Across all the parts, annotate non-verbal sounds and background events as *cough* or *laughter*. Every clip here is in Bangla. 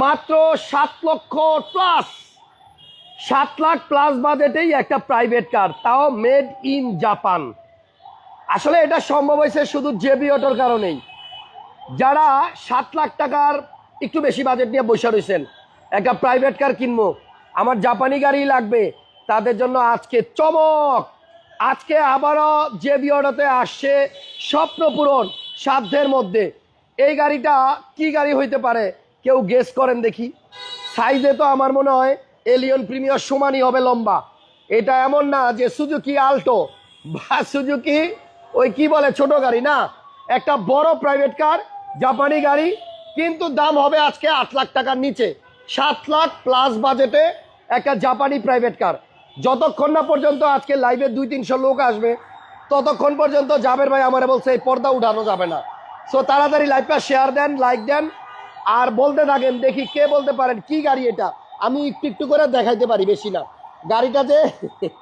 মাত্র সাত লক্ষ প্লাস সাত লাখ প্লাস বাজেটেই একটা প্রাইভেট কার তাও মেড ইন জাপান আসলে এটা সম্ভব হয়েছে শুধু জেবি অটোর কারণেই। যারা সাত লাখ টাকার একটু বেশি বাজেট নিয়ে বসে রয়েছেন, একটা প্রাইভেট কার কিনবো, আমার জাপানি গাড়ি লাগবে, তাদের জন্য আজকে চমক। আজকে আবারও জেবি অটোতে আসছে স্বপ্ন পূরণ সাধ্যের মধ্যে। এই গাড়িটা কি গাড়ি হইতে পারে? কেউ গেস করেন দেখি। সাইজে তো আমার মনে হয় এলিয়ন প্রিমিয়ার সমানই হবে লম্বা। এটা এমন না যে সুজুকি আল্টো বা সুজুকি ওই কি বলে ছোট গাড়ি না? একটা বড় প্রাইভেট কার জাপানি গাড়ি, কিন্তু দাম হবে আজকে আট লাখ টাকার নিচে। সাত লাখ প্লাস বাজেটে একটা জাপানি প্রাইভেট কার যতক্ষণ না পর্যন্ত আজকে লাইভে দুই তিনশো লোক আসবে, ততক্ষণ পর্যন্ত জাবের ভাই আমার বলছে, এই পর্দা উঠানো যাবে না। সো তাড়াতাড়ি লাইভটা শেয়ার দেন লাইক দেন। আর বলতে থাকেন, দেখি কে বলতে পারেন, কি গাড়ি এটা? আমি একটু একটু করে দেখাইতে পারি, বেশি না। গাড়িটা যে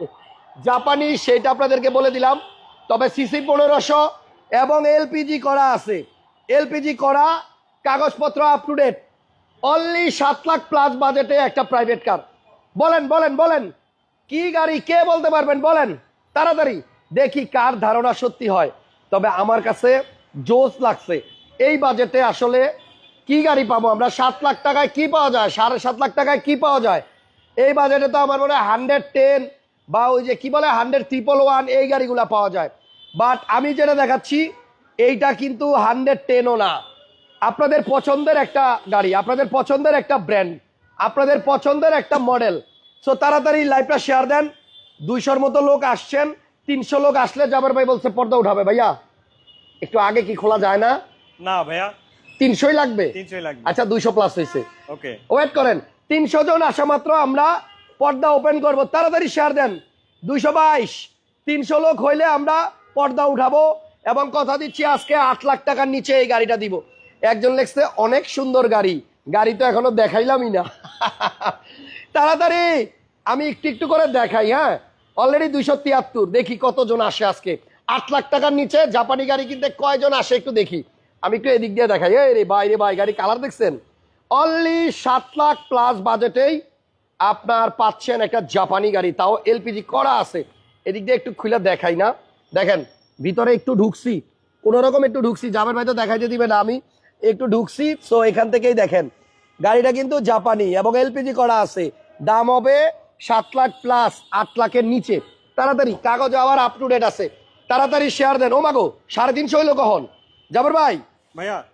*laughs* জাপানি, সেটা আপনাদেরকে বলে দিলাম। তবে সিসি পনেরোশো এবং এলপিজি করা আছে। এলপিজি করা, কাগজপত্র আপ টু ডেট অনলি সাত লাখ প্লাস বাজেটে একটা প্রাইভেট কার বলেন বলেন বলেন। কি গাড়ি, কে বলতে পারবেন, বলেন। তাড়াতাড়ি। দেখি কার ধারণা সত্যি হয়। তবে আমার কাছে জোস লাগছে। এই বাজেটে আসলে কি গাড়ি পাবো? আমরা সাত লাখ টাকায় কি পাওয়া যায়? সাড়ে সাত লাখ টাকায় কি পাওয়া যায়? এই বাজেটে তো আমার মনে হয় হান্ড্রেড টেন বা ওই যে কি বলে হান্ড্রেড ট্রিপল ওয়ান এই গাড়িগুলো পাওয়া যায়। বাট আমি যেটা দেখাচ্ছি, এইটা কিন্তু হান্ড্রেড টেনও না। আপনাদের পছন্দের একটা গাড়ি, আপনাদের পছন্দের একটা ব্র্যান্ড আপনাদের পছন্দের একটা মডেল সো তাড়াতাড়ি লাইভটা শেয়ার দেন। দুইশোর মতো লোক আসছেন, তিনশো লোক আসলে জাবের ভাই বলছে, পর্দা উঠাবে ভাইয়া। একটু আগে কি খোলা যায় না? না ভাইয়া তিনশোই লাগবে? আচ্ছা দুইশো প্লাস হয়েছে ওয়েট করেন তিনশো জন আসা মাত্র আমরা পর্দা ওপেন করব। তাড়াতাড়ি শেয়ার দেন। দুইশো বাইশ তিনশো লোক হইলে আমরা পর্দা উঠাবো এবং কথা দিচ্ছি আজকে আট লাখ টাকার নিচে এই গাড়িটা দিব। একজন লেখছে অনেক সুন্দর গাড়ি। গাড়ি তো এখনও দেখাইলামই না। *laughs* তাড়াতাড়ি আমি একটু একটু করে দেখাই হ্যাঁ? অলরেডি দুইশো তিয়াত্তর দেখি কতজন আসে আজকে। আট লাখ টাকার নিচে জাপানি গাড়ি কিনতে কয়জন আসে একটু দেখি। আমি একটু এদিক দিয়ে দেখাই। এই রে ভাই রে ভাই, গাড়ি কালার দেখছেন? অনলি সাত লাখ প্লাস বাজেটেই আপনার পাচ্ছেন একটা জাপানি গাড়ি, তাও এলপিজি করা আছে। এদিক দিয়ে একটু খুলে দেখাই না। দেখেন, ভিতরে একটু ঢুকছি। কোনো রকম একটু ঢুকছি জাবের ভাই তো দেখাইতে দিবে না আমি। একটু ঢুকছি সো এখান থেকেই দেখেন। গাড়িটা কিন্তু জাপানি এবং এলপিজি করা আছে। দাম হবে সাত লাখ প্লাস আট লাখের নিচে। তাড়াতাড়ি, কাগজ আবার আপ টু ডেট আছে। তাড়াতাড়ি শেয়ার দেন। ও মাগো, সাড়ে তিনশো হইল কখন জাবের ভাই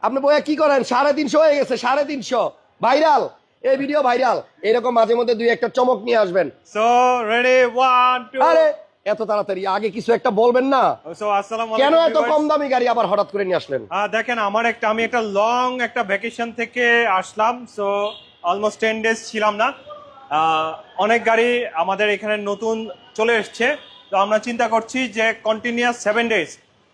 আপনি বইয়া কি করেন? সাড়ে তিনশো হয়ে গেছে সাড়ে তিনশো। ভাইরাল এই ভিডিও ভাইরাল। এরকম মাঝে মধ্যে দুই একটা চমক নিয়ে আসবেন। সো রেডি ওয়ান টু আরে এত তাড়াতাড়ি আগে কিছু একটা বলবেন না। কেন এত কম দামি গাড়ি আবার হঠাৎ করে নিয়ে আসলেন? দেখেন আমার একটা আমি একটা লং একটা ভ্যাকেশন থেকে আসলাম সো অলমোস্ট টেন ডেজ ছিলাম না। অনেক গাড়ি আমাদের এখানে নতুন চলে এসছে। তো আমরা চিন্তা করছি যে কন্টিনিউয়াস সেভেন ডেজ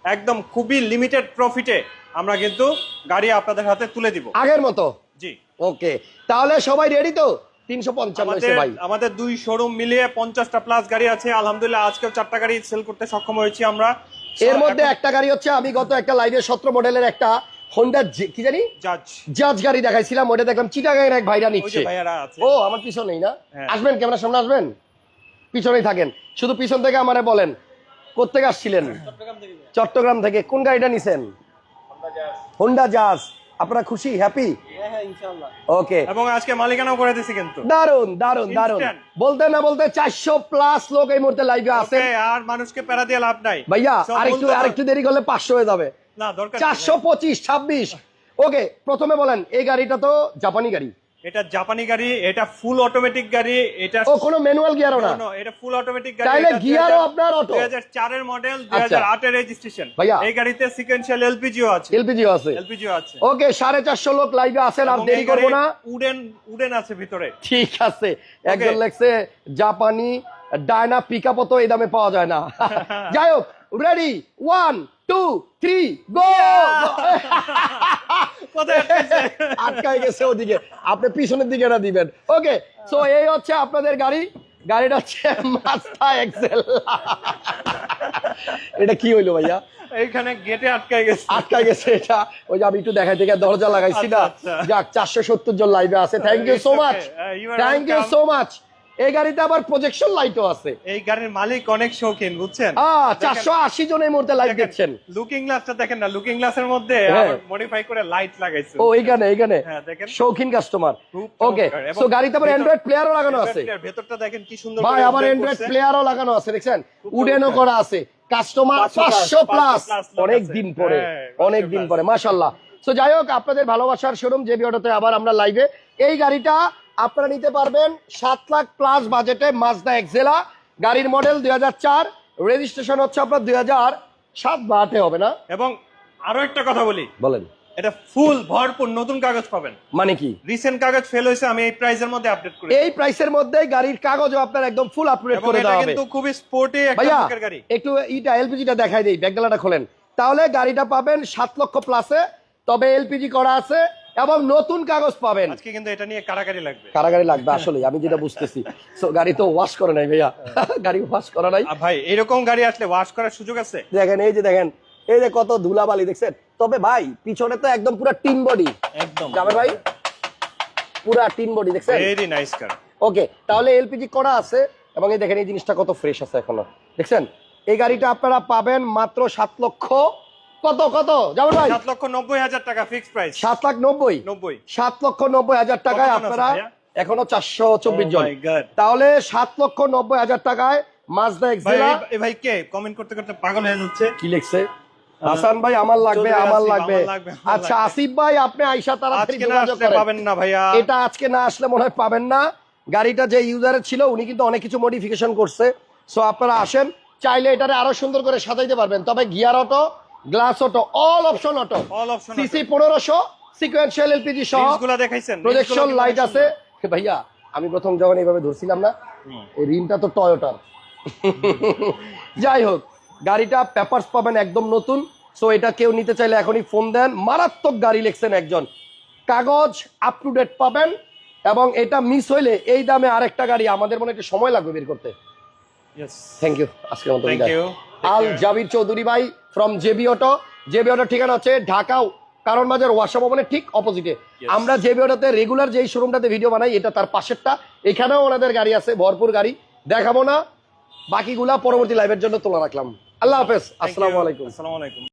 একদম খুবই লিমিটেড প্রফিটে আমরা কিন্তু গাড়ি আপনাদের হাতে তুলে দিব। আগের মতো? জি। ওকে তাহলে সবাই রেডি তো? তিনশো পঞ্চান্ন আমাদের ভাই আমাদের দুই শোরুম মিলিয়ে পঞ্চাশটা প্লাস গাড়ি আছে। আলহামদুলিল্লাহ আজকেও চারটা গাড়ি সেল করতে সক্ষম হয়েছি আমরা। এর মধ্যে একটা গাড়ি হচ্ছে আমি গত একটা লাইভে সতেরো মডেলের একটা হোন্ডা কি জানি? জাজ জাজ গাড়ি দেখাইছিলাম ওটা দেখলাম চিটাগাঁয়ের এক ভাইরা নিচ্ছে। ও আমার পিছনেই না? হ্যাঁ। আসবেন ক্যামেরার সামনে আসবেন? পিছনেই থাকেন। শুধু পিছন থেকে আমারে বলেন কোথেকে আসছিলেন? চট্টগ্রাম থেকে। কোন গাড়িটা নিছেন? হোন্ডা জাজ আপনারা খুশি? হ্যাপি ওকে এবং আজকে মালিকানাও করে দিছি কিন্তু। দারুণ দারুণ দারুণ বলতে না বলতে চারশো প্লাস লোক এই মুহূর্তে লাইভে আছে আর মানুষকে প্যারা দিয়ে লাভ নাই। ভাইয়া আরেকটু আর একটু আরেকটু দেরি করলে পাঁচশো হয়ে যাবে। না দরকার নেই। চারশো পঁচিশ ছাব্বিশ। ওকে প্রথমে বলেন এই গাড়িটা তো জাপানি গাড়ি। এটা জাপানি গাড়ি এটা ফুল অটোমেটিক গাড়ি এটা ও কোনো ম্যানুয়াল গিয়ারও না? এটা ফুল অটোমেটিক গাড়ি এটা গিয়ারও আপনার auto? 2004 এর মডেল আচ্ছা। 2008 এর রেজিস্ট্রেশন ভাইয়া। এই গাড়িতে সিকোয়েন্সিয়াল এলপিজিও আছে। এলপিজিও আছে। এলপিজিও আছে। ওকে সাড়ে চারশো লোক লাইভে আছেন আর দেরি করব না। উডেন উডেন আছে ভিতরে। ঠিক আছে। একজন লেখছে জাপানি ডায়না পিক আপও তো এই দামে পাওয়া যায় না। *laughs* যাই হোক ready one two three go গেছে ওদিকে। আপনি পিছনের দিকে দিবেন। ওকে সো এই হচ্ছে আপনাদের গাড়ি। গাড়িটা হচ্ছে মাস্তা এক্সেল এটা কি হইল ভাইয়া? এইখানে গেটে আটকায় গেছে। আটকায় গেছে এটা। ওই যে আমি একটু দেখাই থেকে দরজা লাগাইছি না। আচ্ছা, আচ্ছা। যাক চারশো সত্তর জন লাইভে আছে। Thank you so. Much thank you so much এই গাড়িতে আবার প্রজেকশন লাইটও আছে। এই গাড়ির মালিক অনেক শৌখিন বুঝছেন? চারশো আশি জন এই মুহূর্তে লাইভ দেখছেন। লুকিং গ্লাসটা দেখেন না লুকিং গ্লাসের মধ্যে হ্যাঁ। মডিফাই করে লাইট লাগাইছে। ও এইখানে এইখানে। হ্যাঁ, দেখেন। শৌখিন কাস্টমার ওকে সো গাড়িতে আবার অ্যান্ড্রয়েড প্লেয়ারও লাগানো আছে। ভেতরটা দেখেন কি সুন্দর ভাই আবার অ্যান্ড্রয়েড প্লেয়ারও লাগানো আছে দেখছেন? উডেনও করা আছে। কাস্টমার 500 পাঁচশো প্লাস 500 plus লোক অনেক দিন পরে হ্যাঁ, অনেক দিন পরে মাশাল্লাহ তো যাই হোক আপনাদের ভালোবাসার শোরুম জেবি অটোতে আবার আমরা লাইভে এই গাড়িটা আপনারা নিতে পারবেন সাত লাখ প্লাস বাজেটে মাজদা এক্সেলা গাড়ির মডেল দুই হাজার চার রেজিস্ট্রেশন হচ্ছে আপনার দুই হাজার সাত বা আটে হবে না? এবং আরও একটা কথা বলি। বলেন। এটা ফুল ভরপুর নতুন কাগজ পাবেন। মানে কি? রিসেন্ট কাগজ ফেল হয়েছে আমি এই প্রাইসের মধ্যে আপডেট করি এই প্রাইসের মধ্যে গাড়ির কাগজও আপনার একদম ফুল আপডেট করে দেওয়া হবে। কিন্তু খুবই স্পোর্টি একটা গাড়ি। একটু ইটা এলপিজিটা দেখাই দেই ব্যাগডালাটা খোলেন। তাহলে গাড়িটা পাবেন সাত লক্ষ প্লাসে তবে এলপিজি করা আছে এবং নতুন কাগজ পাবেন। আজকে কিন্তু এটা নিয়ে কারাকারি লাগবে। কারাগারি লাগবে আসলে আমি যেটা বুঝতেছি। সো গাড়ি তো ওয়াশ করে নাই ভাইয়া। গাড়ি ওয়াশ করা নাই। ভাই এরকম গাড়ি আসলে ওয়াশ করার সুযোগ আছে? দেখেন এই যে দেখেন এই যে কত ধুলাবালি দেখছেন? তবে ভাই পিছনে তো একদম পুরো টিন বডি। একদম। যাবে ভাই পুরা টিন বডি দেখছেন? ভেরি নাইস কার ওকে তাহলে এলপিজি করা আছে এবং এই দেখেন এই জিনিসটা কত ফ্রেশ আছে এখনও। দেখছেন? এই গাড়িটা আপনারা পাবেন মাত্র সাত লক্ষ কত কত? যাবেন ভাই। সাত লক্ষ নব্বই হাজার টাকা ফিক্স প্রাইস সাত লাখ নব্বই? নব্বই। সাত লক্ষ নব্বই হাজার টাকায় আপনারা এখনও চারশো চব্বিশ Oh জন তাহলে সাত লক্ষ নব্বই হাজার টাকায় মাজদা এক্সেলা ভাই কে? কমেন্ট করতে করতে পাগল হয়ে যাচ্ছে। কি লিখছে? হাসান ভাই আমার লাগবে আমার লাগবে। আমার লাগবে, আচ্ছা আসিফ ভাই আপনি আইসা তাড়াতাড়ি যোগাযোগ করেন। পাবেন না ভাইয়া। এটা আজকে না আসলে মনে হয় পাবেন না। গাড়িটা যে ইউজারের ছিল উনি কিন্তু অনেক কিছু মডিফিকেশন করছে। সো আপনারা আসেন চাইলে এটারে আরও সুন্দর করে সাজাইতে পারবেন। তবে gear auto glass auto all option auto. All option CC পনেরোশো সিকোয়েন্সিয়াল এলপিজি সহগুলা দেখাইছেন প্রজেকশন লাইট আছে। *laughs* ভাইয়া আমি প্রথম যখন এইভাবে ধরছিলাম না। এই রিমটা তো টয়োটার *laughs* যাই হোক গাড়িটা পেপারস পাবেন একদম নতুন। সো এটা কেউ নিতে চাইলে এখনই ফোন দেন। মারাত্মক গাড়ি লিখছেন একজন। কাগজ আপ টু ডেট পাবেন এবং এটা মিস হইলে এই দামে আরেকটা গাড়ি আমাদের মনে একটু সময় লাগবে বের করতে। থ্যাংক ইউ আজকের মতো আল জাবির চৌধুরী ভাই from JB auto JB auto ঠিকানা হচ্ছে ঢাকা কারণ বাজার ওয়াসা ভবনের ঠিক অপোজিটে আমরা জেবি অটোতে রেগুলার যেই শোরুমটাতে ভিডিও বানাই এটা তার পাশেরটা। এখানেও ওনাদের গাড়ি আছে ভরপুর গাড়ি। দেখাবো না বাকিগুলা পরবর্তী লাইভের জন্য তোলা রাখলাম। আল্লাহ হাফেজ। আসসালামু আলাইকুম। আসসালামু আলাইকুম।